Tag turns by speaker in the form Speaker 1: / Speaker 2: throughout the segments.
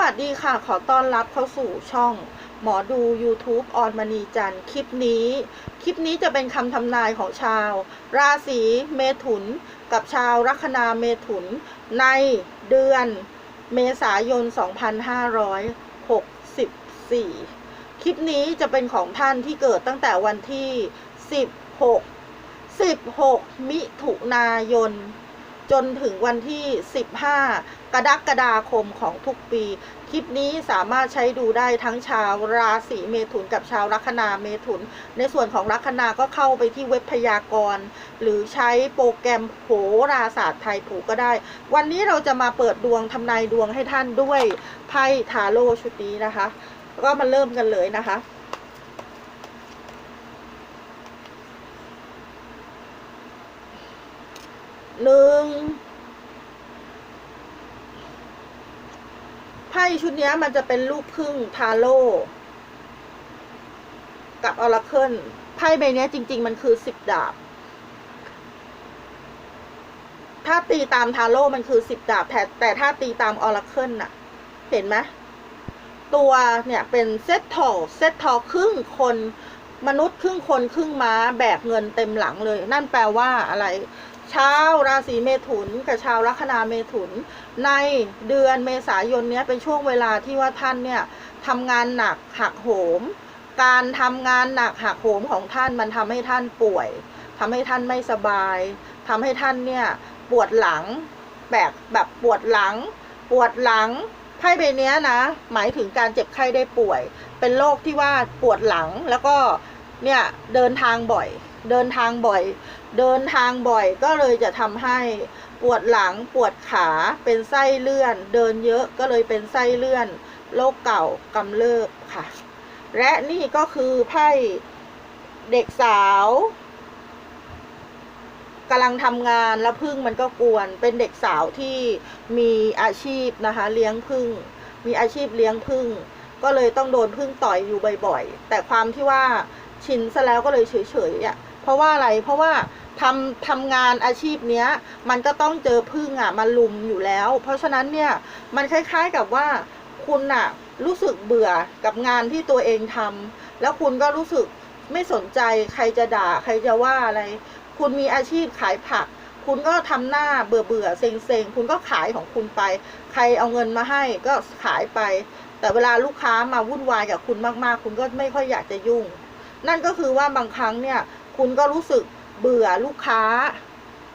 Speaker 1: วัสดีค่ะ ขอต้อนรับเข้าสู่ช่อง หมอดู YouTube ออนมณีจันทร์คลิปนี้ คลิปนี้จะเป็นคำทำนายของชาว ราศีเมถุน กับชาวลัคนาเมถุน ในเดือนเมษายน 2564 คลิปนี้จะเป็นของท่านที่เกิดตั้งแต่วันที่ 16 16 มิถุนายน จนถึงวันที่ 15 กรกฎาคมของทุกปี คลิปนี้สามารถใช้ดูได้ทั้งชาวราศีเมถุนกับชาวลัคนาเมถุน ในส่วนของลัคนาก็เข้าไปที่เว็บพยากรณ์ หรือใช้โปรแกรมโหราศาสตร์ไทยผูกก็ได้ วันนี้เราจะมาเปิดดวงทำนายดวงให้ท่านด้วยไพ่ทาโร่ชุดนี้นะคะ ก็มาเริ่มกันเลยนะคะหนึ่งไพ่ชุดนี้มันจะเป็นลูกครึ่งทาโร่กับออราเคิลไพ่ใบนี้จริง ๆ มันคือสิบดาบ ถ้าตีตามทาโร่มันคือสิบดาบแต่แต่ถ้าตีตามออราเคิลน่ะ เห็นไหมตัวเนี่ยเป็นเซตทอลเซตทอลครึ่งคนมนุษย์ครึ่งคนครึ่งม้าแบกเงินเต็มหลังเลย นั่นแปลว่าอะไร ชาวราศีเมถุนกับชาวลัคนาเมถุน ในเดือนเมษายนเนี้ยเป็นช่วงเวลาที่ว่าท่านเนี่ยทำงานหนักหักโหม การทำงานหนักหักโหมของท่านมันทำให้ท่านป่วยทำให้ท่านไม่สบายทำให้ท่านเนี่ยปวดหลังแบบแบบปวดหลัง ปวดหลังไพ่ใบนี้นะ หมายถึงการเจ็บไข้ได้ป่วย เป็นโรคที่ว่าปวดหลังแล้วก็เนี่ยเดินทางบ่อย เดินทางบ่อย เดินทางบ่อยก็เลยจะทำให้ปวดหลังปวดขาเป็นไส้เลื่อน เดินเยอะก็เลยเป็นไส้เลื่อน โรคเก่ากำเริบค่ะ และนี่ก็คือไพ่เด็กสาวกำลังทำงานแล้วพึ่งมันก็กวน เป็นเด็กสาวที่มีอาชีพนะคะ เลี้ยงพึ่ง มีอาชีพเลี้ยงพึ่ง ก็เลยต้องโดนพึ่งต่อยอยู่บ่อยๆ แต่ความที่ว่าชินซะแล้วก็เลยเฉยๆอะ ราะว่าอะไรเพราะว่าทำทำงานอาชีพเนี้ย มันก็ต้องเจอพึ่งอะมาลุมอยู่แล้ว เพราะฉะนั้นเนี่ยมันคล้าย ๆกับว่าคุณอะรู้สึกเบื่อกับงานที่ตัวเองทำแล้วคุณก็รู้สึกไม่สนใจใครจะด่าใครจะว่าอะไร คุณมีอาชีพขายผัก คุณก็ทำหน้าเบื่อเบื่อเซ็งเซ็งคุณก็ขายของคุณไป ใครเอาเงินมาให้ก็ขายไป แต่เวลาลูกค้ามาวุ่นวายกับคุณมากๆ คุณก็ไม่ค่อยอยากจะยุ่ง นั่นก็คือว่าบางครั้งเนี่ย คุณก็รู้สึกเบื่อลูกค้า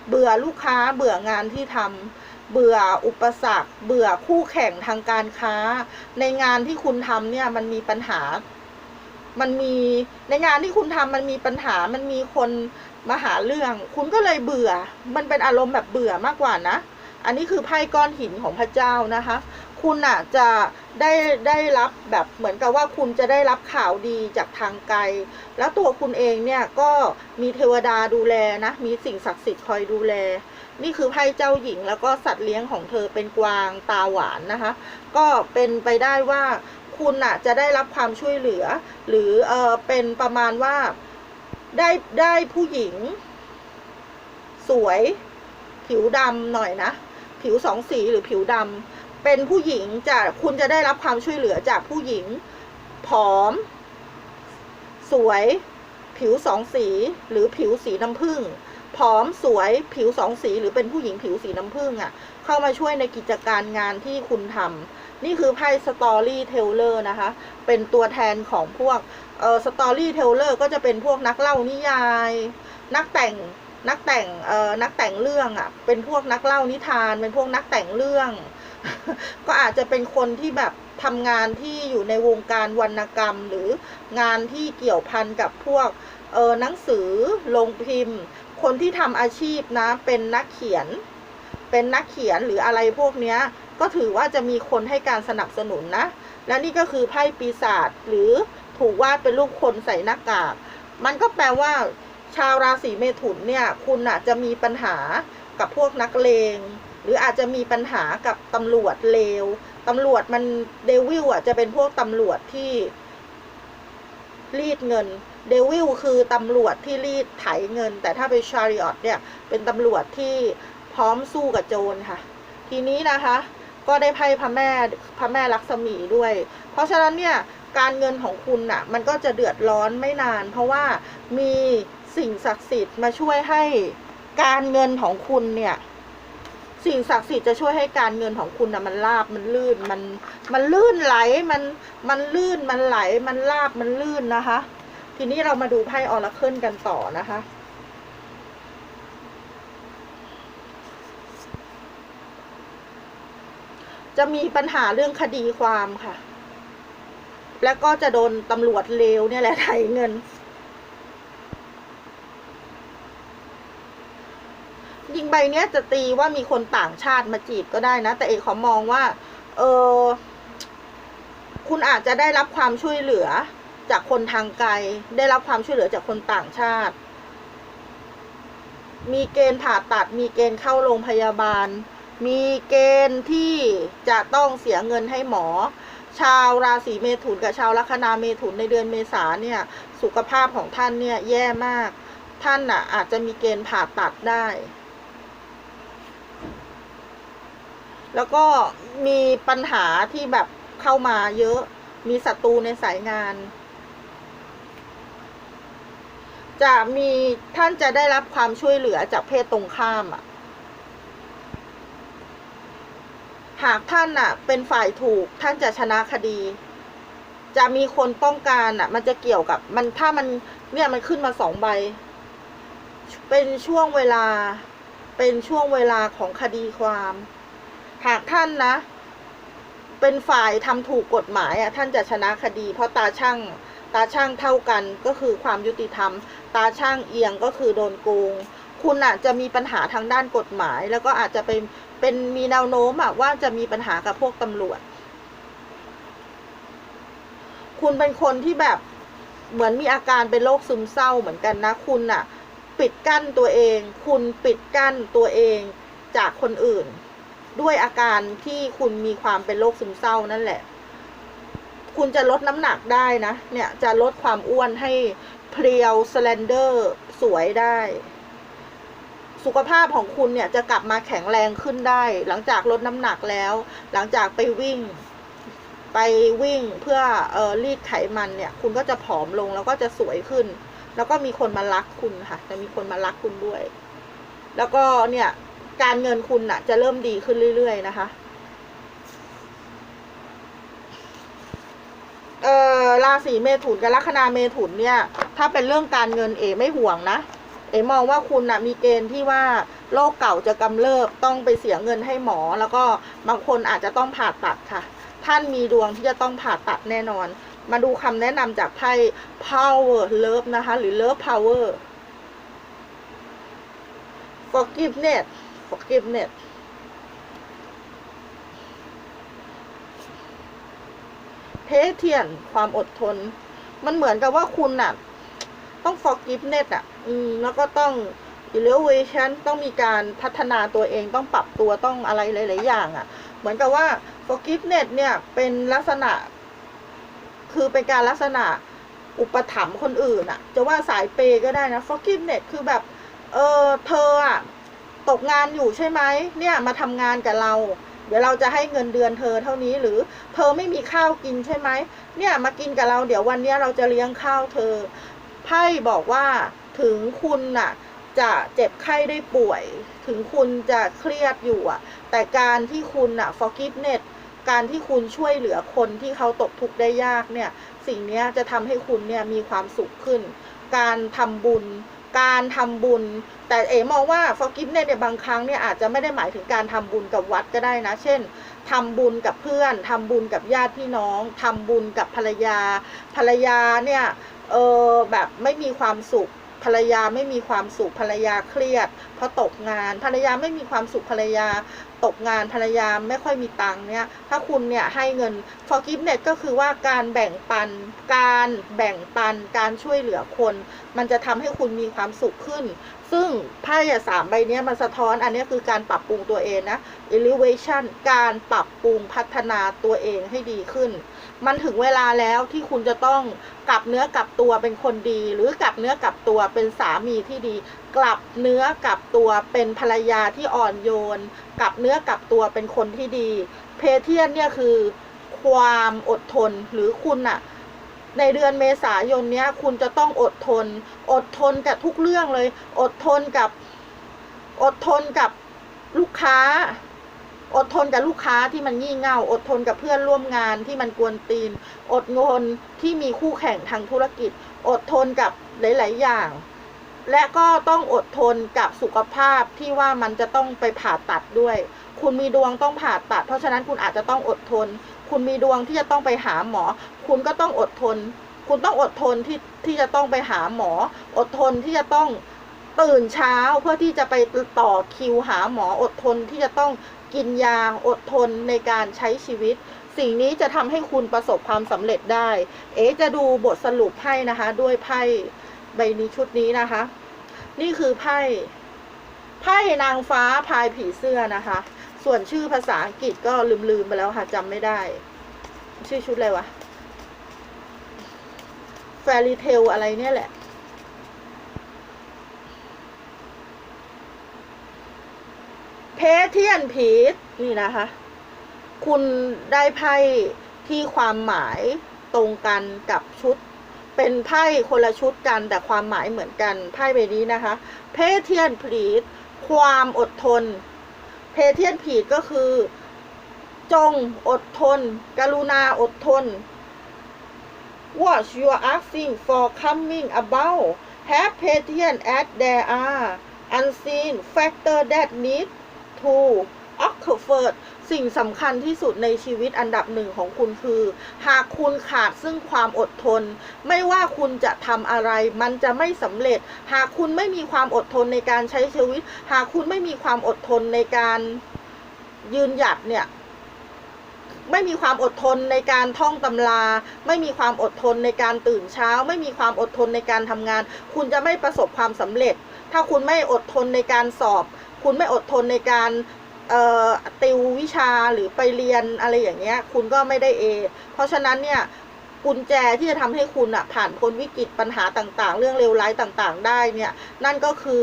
Speaker 1: เบื่อลูกค้า เบื่องานที่ทำเบื่ออุปสรรค เบื่อคู่แข่งทางการค้า ในงานที่คุณทำเนี่ยมันมีปัญหา มันมีในงานที่คุณทำมันมีปัญหา มันมีคนมาหาเรื่อง คุณก็เลยเบื่อ มันเป็นอารมณ์แบบเบื่อมากกว่านะ อันนี้คือไพ่ก้อนหินของพระเจ้านะคะ คุณอะจะได้ได้รับแบบเหมือนกับว่าคุณจะได้รับข่าวดีจากทางไกล แล้วตัวคุณเองเนี่ยก็มีเทวดาดูแลนะ มีสิ่งศักดิ์สิทธิ์คอยดูแล นี่คือไพ่เจ้าหญิงแล้วก็สัตว์เลี้ยงของเธอเป็นกวางตาหวานนะคะ ก็เป็นไปได้ว่าคุณอะจะได้รับความช่วยเหลือ หรือเออเป็นประมาณว่าได้ได้ผู้หญิง สวย ผิวดำหน่อยนะ ผิวสองสีหรือผิวดำ เป็นผู้หญิงจะคุณจะได้รับความช่วยเหลือจากผู้หญิง ผอม สวย ผิวสองสี หรือผิวสีน้ำผึ้งผอมสวยผิวสองสี หรือเป็นผู้หญิงผิวสีน้ำผึ้งอะ่ะ เข้ามาช่วยในกิจการงานที่คุณทำนี่คือไพ่สตอรี่เทเลอร์นะคะ เป็นตัวแทนของพวกเอ่อสตอรี่เทเลอร์ก็จะเป็นพวกนักเล่านิยาย นักแต่งนักแต่งเอ่อนักแต่งเรื่องอะ่ะเป็นพวกนักเล่านิทาน เป็นพวกนักแต่งเรื่อง ก็อาจจะเป็นคนที่แบบทำงานที่อยู่ในวงการวรรณกรรม หรืองานที่เกี่ยวพันกับพวกเออหนังสือลงพิมพ์ คนที่ทำอาชีพนะเป็นนักเขียน เป็นนักเขียนหรืออะไรพวกเนี้ย ก็ถือว่าจะมีคนให้การสนับสนุนนะ และนี่ก็คือไพ่ปีศาจหรือถูกวาดเป็นรูปคนใส่หน้ากาก มันก็แปลว่า ชาวราศีเมถุนเนี่ย คุณอะจะมีปัญหากับพวกนักเลง หรืออาจจะมีปัญหากับตำรวจเลวตำรวจมันเดวิลอะจะเป็นพวกตำรวจที่ รีดเงิน เดวิลคือตำรวจที่รีดไถเงิน แต่ถ้าเป็นชาริออตเนี่ย เป็นตำรวจที่พร้อมสู้กับโจรค่ะ ทีนี้นะคะ ก็ได้ไพ่พระแม่พระแม่ลักษมีด้วย เพราะฉะนั้นเนี่ยการเงินของคุณน่ะ มันก็จะเดือดร้อนไม่นาน เพราะว่ามีสิ่งศักดิ์สิทธิ์มาช่วยให้การเงินของคุณเนี่ย สิ่งศักดิ์สิทธิ์จะช่วยให้การเงินของคุณนะมันลาบมันลื่นมันมันลื่นไหลมันมันลื่นมันไหลมันลาบมันลื่นนะคะ ทีนี้เรามาดูไพ่ออราเคิลกันต่อนะคะจะมีปัญหาเรื่องคดีความค่ะ แล้วก็จะโดนตำรวจเลวเนี่ยแหละไถเงิน ยิงใบเนี้ยจะตีว่ามีคนต่างชาติมาจีบก็ได้นะ แต่เอกขอมองว่า เออคุณอาจจะได้รับความช่วยเหลือจากคนทางไกล ได้รับความช่วยเหลือจากคนต่างชาติ มีเกณฑ์ผ่าตัด มีเกณฑ์เข้าโรงพยาบาล มีเกณฑ์ที่จะต้องเสียเงินให้หมอ ชาวราศีเมถุนกับชาวลัคนาเมถุนในเดือนเมษาเนี่ย สุขภาพของท่านเนี่ยแย่มาก ท่านน่ะอาจจะมีเกณฑ์ผ่าตัดได้ แล้วก็มีปัญหาที่แบบเข้ามาเยอะ มีศัตรูในสายงาน จะมีท่านจะได้รับความช่วยเหลือจากเพศตรงข้ามอะหากท่านอะเป็นฝ่ายถูกท่านจะชนะคดี จะมีคนต้องการอะมันจะเกี่ยวกับมันถ้ามันเนี่ยมันขึ้นมาสองใบ เป็นช่วงเวลาเป็นช่วงเวลาของคดีความ หากท่านนะ เป็นฝ่ายทำถูกกฎหมายอะท่านจะชนะคดี เพราะตาช่างตาช่างเท่ากันก็คือความยุติธรรม ตาช่างเอียงก็คือโดนโกง คุณอะจะมีปัญหาทางด้านกฎหมาย แล้วก็อาจจะเป็นเป็นมีแนวโน้มอะว่าจะมีปัญหากับพวกตำรวจ คุณเป็นคนที่แบบเหมือนมีอาการเป็นโรคซึมเศร้าเหมือนกันนะ คุณอะปิดกั้นตัวเอง คุณปิดกั้นตัวเองจากคนอื่น ด้วยอาการที่คุณมีความเป็นโรคซึมเศร้านั่นแหละ คุณจะลดน้ำหนักได้นะ เนี่ยจะลดความอ้วนให้เพรียวสแลนเดอร์สวยได้ สุขภาพของคุณเนี่ยจะกลับมาแข็งแรงขึ้นได้ หลังจากลดน้ำหนักแล้ว หลังจากไปวิ่ง ไปวิ่งเพื่อเอ่อรีดไขมันเนี่ย คุณก็จะผอมลงแล้วก็จะสวยขึ้น แล้วก็มีคนมารักคุณค่ะ จะมีคนมารักคุณด้วย แล้วก็เนี่ย การเงินคุณน่ะจะเริ่มดีขึ้นเรื่อย ๆ นะคะเอ่อราศีเมถุนกับลัคนาเมถุนเนี่ย ถ้าเป็นเรื่องการเงินเอไม่ห่วงนะ เอมองว่าคุณนะมีเกณฑ์ที่ว่าโรคเก่าจะกำเริบต้องไปเสียเงินให้หมอ แล้วก็บางคนอาจจะต้องผ่าตัดค่ะ ท่านมีดวงที่จะต้องผ่าตัดแน่นอน มาดูคำแนะนำจากไพ่ power love นะคะ หรือ love power forgiveness forgiveness เพเทียนความอดทน มันเหมือนกับว่าคุณน่ะ ต้อง forgiveness อะ อืม แล้วก็ต้อง elevation ต้องมีการพัฒนาตัวเองต้องปรับตัวต้องอะไรหลาย ๆ อย่าง อะ เหมือนกับว่า forgiveness เนี่ยเป็นลักษณะ คือเป็นการลักษณะอุปถัมภ์คนอื่นอะจะว่าสายเปย์ก็ได้นะ forgiveness คือแบบ เออเธออะ ตกงานอยู่ใช่ไหมเนี่ยมาทำงานกับเรา เดี๋ยวเราจะให้เงินเดือนเธอเท่านี้หรือเธอไม่มีข้าวกินใช่ไหมเนี่ยมากินกับเราเดี๋ยววันนี้เราจะเลี้ยงข้าวเธอไพ่บอกว่าถึงคุณน่ะจะเจ็บไข้ได้ป่วย ถึงคุณจะเครียดอยู่อะ แต่การที่คุณน่ะ forgiveness การที่คุณช่วยเหลือคนที่เขาตกทุกข์ได้ยากเนี่ย สิ่งนี้จะทำให้คุณเนี่ยมีความสุขขึ้น การทำบุญ การทำบุญ แต่เอ๋มองว่า forgiveness เนี่ยบางครั้งเนี่ยอาจจะไม่ได้หมายถึงการทำบุญกับวัดก็ได้นะ เช่นทำบุญกับเพื่อนทำบุญกับญาติพี่น้องทำบุญกับภรรยา ภรรยาเนี่ยเออแบบไม่มีความสุขภรรยาไม่มีความสุขภรรยาเครียดเพราะตกงาน ภรรยาไม่มีความสุขภรรยา ตกงานภรรยาไม่ค่อยมีตังค์เนี่ยถ้าคุณเนี่ยให้เงิน forgiveness ก็คือว่าการแบ่งปัน การแบ่งปันการช่วยเหลือคน มันจะทำให้คุณมีความสุขขึ้น ซึ่งไพ่สามใบนี้มันสะท้อนอันนี้คือการปรับปรุงตัวเองนะ elevation การปรับปรุงพัฒนาตัวเองให้ดีขึ้น มันถึงเวลาแล้วที่คุณจะต้องกลับเนื้อกลับตัวเป็นคนดี หรือกลับเนื้อกลับตัวเป็นสามีที่ดี กลับเนื้อกลับตัวเป็นภรรยาที่อ่อนโยน กลับเนื้อกลับตัวเป็นคนที่ดี เพเทียนเนี่ยคือความอดทนหรือคุณอะ ในเดือนเมษายนเนี้ย คุณจะต้องอดทน อดทนกับทุกเรื่องเลย อดทนกับ อดทนกับลูกค้า อดทนกับลูกค้าที่มันงี่เง่า อดทนกับเพื่อนร่วมงานที่มันกวนตีน อดทนที่มีคู่แข่งทางธุรกิจ อดทนกับหลาย ๆ อย่าง และก็ต้องอดทนกับสุขภาพที่ว่ามันจะต้องไปผ่าตัดด้วย คุณมีดวงต้องผ่าตัด เพราะฉะนั้นคุณอาจจะต้องอดทน คุณมีดวงที่จะต้องไปหาหมอ คุณก็ต้องอดทน คุณต้องอดทนที่ที่จะต้องไปหาหมอ อดทนที่จะต้องตื่นเช้าเพื่อที่จะไปต่อคิวหาหมออดทนที่จะต้องกินยาอดทนในการใช้ชีวิต สิ่งนี้จะทำให้คุณประสบความสำเร็จได้ เอ๋จะดูบทสรุปให้นะคะ ด้วยไพ่ใบนี้ชุดนี้นะคะ นี่คือไพ่ไพ่นางฟ้าพายผีเสื้อนะคะ ส่วนชื่อภาษาอังกฤษก็ลืมๆไปแล้วค่ะจำไม่ได้ ชื่อชุดอะไรวะแฟรีเทลอะไรเนี่ยแหละ เพเทียนพีทนี่นะคะ คุณได้ไพ่ที่ความหมายตรงกันกับชุด เป็นไพ่คนละชุดกันแต่ความหมายเหมือนกันไพ่ใบนี้นะคะ เพเทียนพีทความอดทน เพเทียนผีก็คือ จงอดทน กรุณาอดทน What you are asking for coming about have patience as there are unseen factor that need to occur สิ่งสำคัญที่สุดในชีวิตอันดับหนึ่งของคุณคือ หากคุณขาดซึ่งความอดทน ไม่ว่าคุณจะทำอะไร มันจะไม่สำเร็จ หากคุณไม่มีความอดทนในการใช้ชีวิต หากคุณไม่มีความอดทนในการยืนหยัดเนี่ย ไม่มีความอดทนในการท่องตำรา ไม่มีความอดทนในการตื่นเช้า ไม่มีความอดทนในการทำงาน คุณจะไม่ประสบความสำเร็จ ถ้าคุณไม่อดทนในการสอบ คุณไม่อดทนในการ ติววิชาหรือไปเรียนอะไรอย่างเงี้ย คุณก็ไม่ได้เอเพราะฉะนั้นเนี่ยกุญแจที่จะทำให้คุณอะผ่านพ้นวิกฤตปัญหาต่างๆ เรื่องเลวร้ายต่างๆ ได้เนี่ย นั่นก็คือ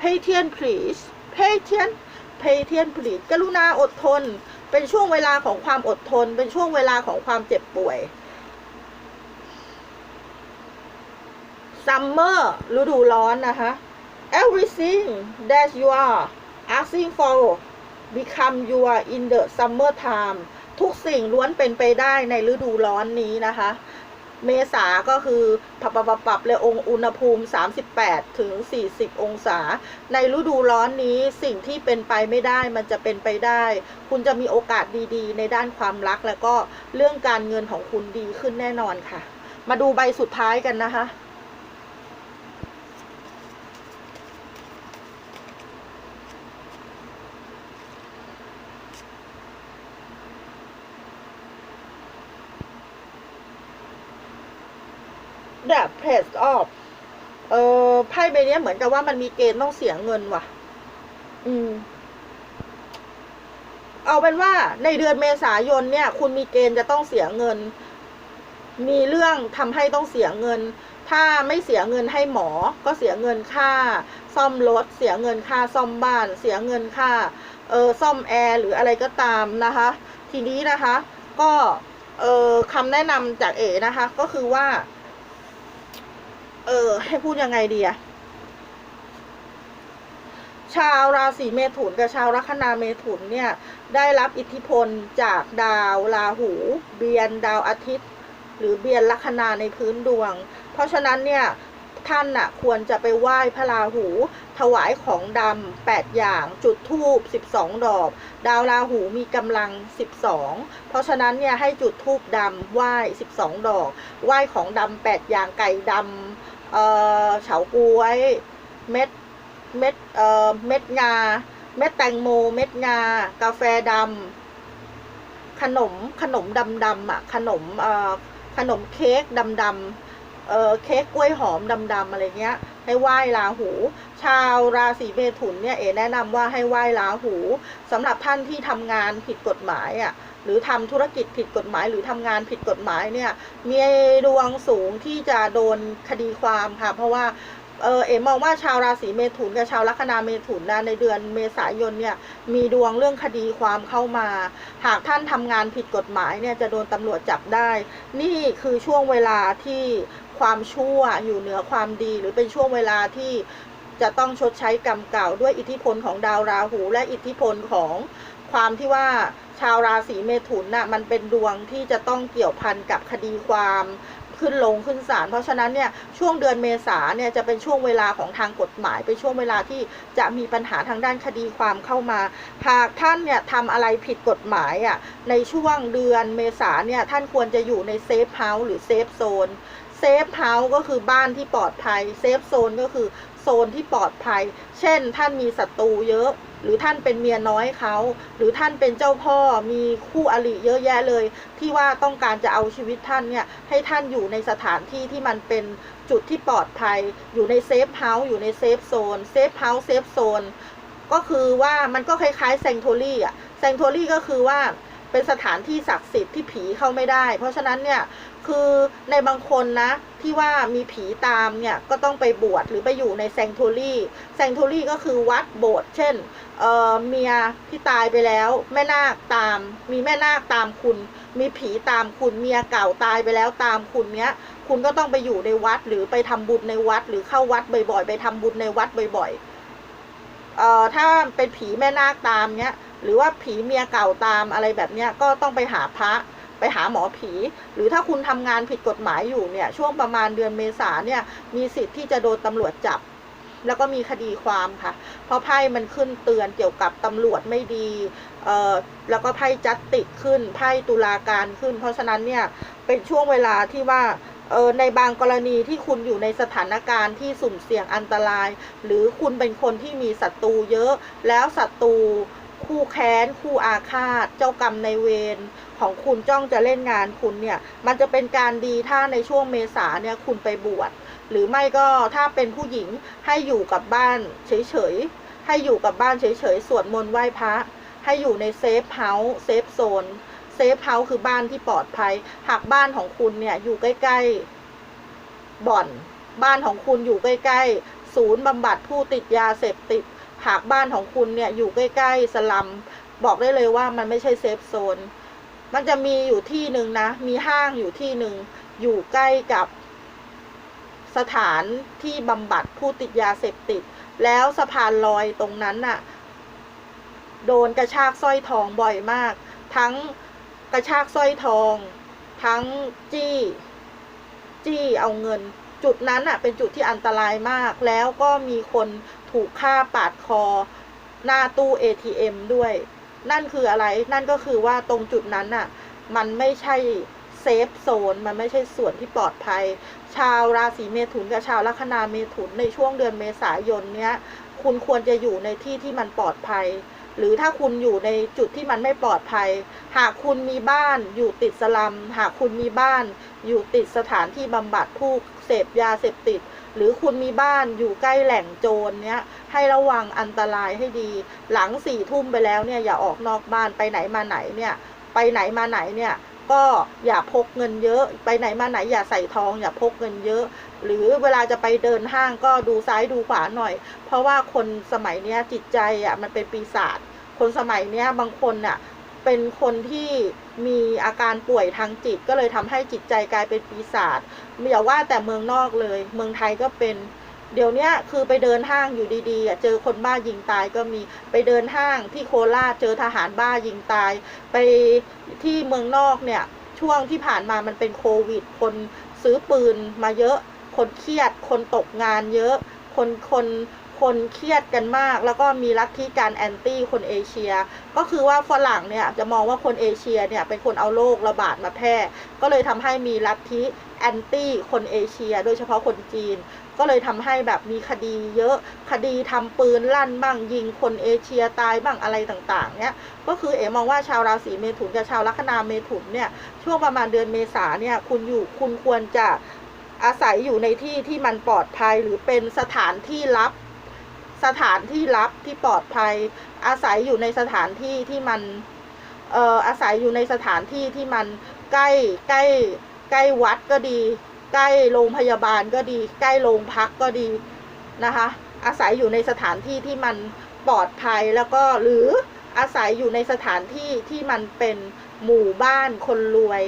Speaker 1: patience please patience patience please กรุณาอดทน เป็นช่วงเวลาของความอดทน เป็นช่วงเวลาของความเจ็บป่วย summer ฤดูร้อนนะคะ everything that you are asking for become your in the summer time ทุกสิ่งล้วนเป็นไปได้ในฤดูร้อนนี้นะคะ เมษาก็คือปรับปรับปรับเลยองอุณหภูมิ 38 ถึง 40 องศา ในฤดูร้อนนี้สิ่งที่เป็นไปไม่ได้มันจะเป็นไปได้ คุณจะมีโอกาสดีๆ ในด้านความรักแล้วก็เรื่องการเงินของคุณดีขึ้นแน่นอนค่ะ มาดูใบสุดท้ายกันนะคะ The Page of เออไพ่ใบเนี้ยเหมือนกับว่ามันมีเกณฑ์ต้องเสียเงินว่ะ อืม เอาเป็นว่าในเดือนเมษายนเนี่ย คุณมีเกณฑ์จะต้องเสียเงิน มีเรื่องทำให้ต้องเสียเงิน ถ้าไม่เสียเงินให้หมอ ก็เสียเงินค่า ซ่อมรถ เสียเงินค่าซ่อมบ้าน เสียเงินค่า เออซ่อมแอร์หรืออะไรก็ตามนะคะ ทีนี้นะคะ ก็ เออคำแนะนำจากเอ๋นะคะ ก็คือว่า เออ ให้พูดยังไงดีอะชาวราศีเมถุนกับชาวลัคนาเมถุนเนี่ย ได้รับอิทธิพลจากดาวราหู เบียนดาวอาทิตย์ หรือเบียนลัคนาในพื้นดวง เพราะฉะนั้นเนี่ย ท่านน่ะควรจะไปไหว้พระราหู ถวายของดำแปดอย่างจุดธูปสิบสองดอก ดาวราหูมีกำลังสิบสองเพราะฉะนั้นเนี่ยให้จุดธูปดำไหว้สิบสองดอก ไหว้ของดำแปดอย่างไก่ดำเอ่อเฉาก๊วย เม็ดเม็ดเอ่อเม็ดงา เม็ดแตงโม เม็ดงา กาแฟดำขนมขนมดำดำๆอะขนมเอ่อขนมเค้กดำดำๆ เอ่อเค้กกล้วยหอมดำๆอะไรเงี้ย ให้ไหว้ราหู ชาวราศีเมถุนเนี่ยเอแนะนำว่าให้ไหว้ราหูสำหรับท่านที่ทำงานผิดกฎหมายอะหรือทำธุรกิจผิดกฎหมาย หรือทำงานผิดกฎหมายเนี่ยมีดวงสูงที่จะโดนคดีความค่ะ เพราะว่าเออเอ๋มองว่าชาวราศีเมถุนกับชาวลัคนาเมถุนนะในเดือนเมษายนเนี่ยมีดวงเรื่องคดีความเข้ามา หากท่านทำงานผิดกฎหมายเนี่ยจะโดนตำรวจจับได้ นี่คือช่วงเวลาที่ ความชั่วอยู่เหนือความดี หรือเป็นช่วงเวลาที่จะต้องชดใช้กรรมเก่าด้วยอิทธิพลของดาวราหู และอิทธิพลของความที่ว่าชาวราศีเมถุนน่ะมันเป็นดวงที่จะต้องเกี่ยวพันกับคดีความขึ้นลงขึ้นศาลเพราะฉะนั้นเนี่ยช่วงเดือนเมษาเนี่ยจะเป็นช่วงเวลาของทางกฎหมาย เป็นช่วงเวลาที่จะมีปัญหาทางด้านคดีความเข้ามาหากท่านเนี่ยทำอะไรผิดกฎหมายอะในช่วงเดือนเมษาเนี่ยท่านควรจะอยู่ในเซฟเฮาส์หรือเซฟโซน เซฟเฮาส์ก็คือบ้านที่ปลอดภัยเซฟโซนก็คือโซนที่ปลอดภัย เช่น ท่านมีศัตรูเยอะ หรือท่านเป็นเมียน้อยเขา หรือท่านเป็นเจ้าพ่อ มีคู่อริเยอะแยะเลย ที่ว่าต้องการจะเอาชีวิตท่านเนี่ย ให้ท่านอยู่ในสถานที่ที่มันเป็นจุดที่ปลอดภัย อยู่ในเซฟเฮาส์ อยู่ในเซฟโซน เซฟเฮาส์ เซฟโซน ก็คือว่ามันก็คล้ายๆแซงโทรี่อะแซงโทรี่ก็คือว่าเป็นสถานที่ศักดิ์สิทธิ์ที่ผีเข้าไม่ได้ เพราะฉะนั้นเนี่ย คือในบางคนนะที่ว่ามีผีตามเนี่ยก็ต้องไปบวชหรือไปอยู่ในแซงโทรี่แซงโทรี่ก็คือวัดโบสถ์เช่นเอ่อเมียที่ตายไปแล้วแม่นาคตาม มีแม่นาคตามคุณ มีผีตามคุณเมียเก่าตายไปแล้วตามคุณเนี้ยคุณก็ต้องไปอยู่ในวัดหรือไปทำบุญในวัด หรือเข้าวัดบ่อยๆ ไปทำบุญในวัดบ่อยๆเอ่อถ้าเป็นผีแม่นาคตามเนี้ยหรือว่าผีเมียเก่าตามอะไรแบบเนี้ยก็ต้องไปหาพระ ไปหาหมอผี หรือถ้าคุณทำงานผิดกฎหมายอยู่เนี่ยช่วงประมาณเดือนเมษาเนี่ยมีสิทธิ์ที่จะโดนตำรวจจับ แล้วก็มีคดีความค่ะ เพราะไพ่มันขึ้นเตือนเกี่ยวกับตำรวจไม่ดีเอ่อแล้วก็ไพ่จัดติดขึ้นไพ่ตุลาการขึ้น เพราะฉะนั้นเนี่ยเป็นช่วงเวลาที่ว่าเออในบางกรณีที่คุณอยู่ในสถานการณ์ที่สุ่มเสี่ยงอันตราย หรือคุณเป็นคนที่มีศัตรูเยอะแล้วศัตรู คู่แค้น คู่อาฆาต เจ้ากรรมในเวรของคุณจ้องจะเล่นงานคุณเนี่ย มันจะเป็นการดีถ้าในช่วงเมษาเนี่ยคุณไปบวชหรือไม่ก็ถ้าเป็นผู้หญิงให้อยู่กับบ้านเฉยๆ ให้อยู่กับบ้านเฉยๆ สวดมนต์ไหว้พระ ให้อยู่ในเซฟเฮาส์เซฟโซน เซฟเฮาส์คือบ้านที่ปลอดภัย หากบ้านของคุณเนี่ยอยู่ใกล้ ๆ บ่อน บ้านของคุณอยู่ใกล้ ๆ ศูนย์บำบัดผู้ติดยาเสพติด หากบ้านของคุณเนี่ยอยู่ใกล้ๆสลัม บอกได้เลยว่ามันไม่ใช่เซฟโซน มันจะมีอยู่ที่หนึ่งนะ มีห้างอยู่ที่หนึ่ง อยู่ใกล้กับสถานที่บำบัดผู้ติดยาเสพติด แล้วสะพานลอยตรงนั้นน่ะ โดนกระชากสร้อยทองบ่อยมาก ทั้งกระชากสร้อยทอง ทั้งจี้ จี้เอาเงิน จุดนั้นน่ะ เป็นจุดที่อันตรายมาก แล้วก็มีคน ถูกฆ่าปาดคอ หน้าตู้ ATM ด้วย นั่นคืออะไร นั่นก็คือว่าตรงจุดนั้นน่ะ มันไม่ใช่เซฟโซน มันไม่ใช่ส่วนที่ปลอดภัย ชาวราศีเมถุนกับชาวลัคนาเมถุนในช่วงเดือนเมษายนเนี้ย คุณควรจะอยู่ในที่ที่มันปลอดภัย หรือถ้าคุณอยู่ในจุดที่มันไม่ปลอดภัย หากคุณมีบ้านอยู่ติดสลัม หากคุณมีบ้านอยู่ติดสถานที่บำบัดผู้เสพยาเสพติด หรือคุณมีบ้านอยู่ใกล้แหล่งโจรเนี้ยให้ระวังอันตรายให้ดี หลังสี่ทุ่มไปแล้วเนี่ยอย่าออกนอกบ้านไปไหนมาไหนเนี่ยไปไหนมาไหนเนี่ยก็อย่าพกเงินเยอะ ไปไหนมาไหนอย่าใส่ทอง อย่าพกเงินเยอะ หรือเวลาจะไปเดินห้างก็ดูซ้ายดูขวาหน่อย เพราะว่าคนสมัยเนี้ยจิตใจอะมันเป็นปีศาจคนสมัยเนี้ยบางคนน่ะเป็นคนที่มีอาการป่วยทางจิตก็เลยทำให้จิตใจกลายเป็นปีศาจ อย่าว่าแต่เมืองนอกเลย เมืองไทยก็เป็น เดี๋ยวนี้คือไปเดินห้างอยู่ดีๆเจอคนบ้ายิงตายก็มีไปเดินห้างที่โคราชเจอทหารบ้ายิงตาย ไปที่เมืองนอกเนี่ยช่วงที่ผ่านมามันเป็นโควิด คนซื้อปืนมาเยอะ คนเครียด คนตกงานเยอะ คนคน คนเครียดกันมาก แล้วก็มีลัทธิการแอนตี้คนเอเชีย ก็คือว่าฝรั่งเนี่ยจะมองว่าคนเอเชียเนี่ยเป็นคนเอาโรคระบาดมาแพร่ก็เลยทำให้มีลัทธิแอนตี้คนเอเชีย โดยเฉพาะคนจีน ก็เลยทำให้แบบมีคดีเยอะคดีทำปืนลั่นบ้างยิงคนเอเชียตายบ้างอะไรต่างๆเนี่ยก็คือเอ๋มองว่าชาวราศีเมถุนกับชาวลัคนาเมถุนเนี่ยช่วงประมาณเดือนเมษาเนี่ยคุณอยู่คุณควรจะอาศัยอยู่ในที่ที่มันปลอดภัยหรือเป็นสถานที่ลับ สถานที่ลับที่ปลอดภัย อาศัยอยู่ในสถานที่ที่มันเอ่ออาศัยอยู่ในสถานที่ที่มันใกล้ใกล้ใกล้วัดก็ดี ใกล้โรงพยาบาลก็ดี ใกล้โรงพักก็ดีนะคะ อาศัยอยู่ในสถานที่ที่มันปลอดภัยแล้วก็หรืออาศัยอยู่ในสถานที่ที่มันเป็น หมู่บ้านคนรวย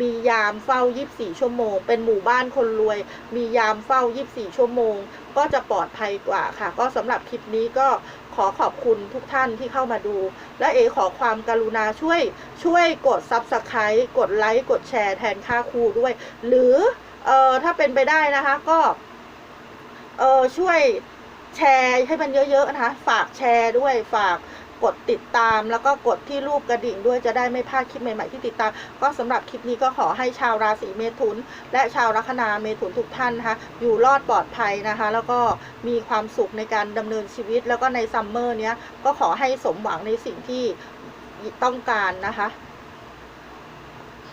Speaker 1: มียามเฝ้า 24 ชั่วโมง เป็นหมู่บ้านคนรวย มียามเฝ้า 24 ชั่วโมง ก็จะปลอดภัยกว่าค่ะ ก็สำหรับคลิปนี้ก็ขอขอบคุณทุกท่านที่เข้ามาดู และเอขอความกรุณาช่วยช่วยกด Subscribe กดไลค์กดแชร์แทนค่าครูด้วย หรือเอ่อถ้าเป็นไปได้นะคะก็เอ่อช่วยแชร์ให้มันเยอะๆนะคะ ฝากแชร์ด้วยฝาก กดติดตาม แล้วก็กดที่รูปกระดิ่งด้วยจะได้ไม่พลาดคลิปใหม่ ๆ ที่ติดตาม ก็สำหรับคลิปนี้ก็ขอให้ชาวราศีเมถุน และชาวลัคนาเมถุนทุกท่านนะคะอยู่รอดปลอดภัยนะคะ แล้วก็มีความสุขในการดำเนินชีวิต แล้วก็ในซัมเมอร์เนี้ยก็ขอให้สมหวังในสิ่งที่ต้องการนะคะ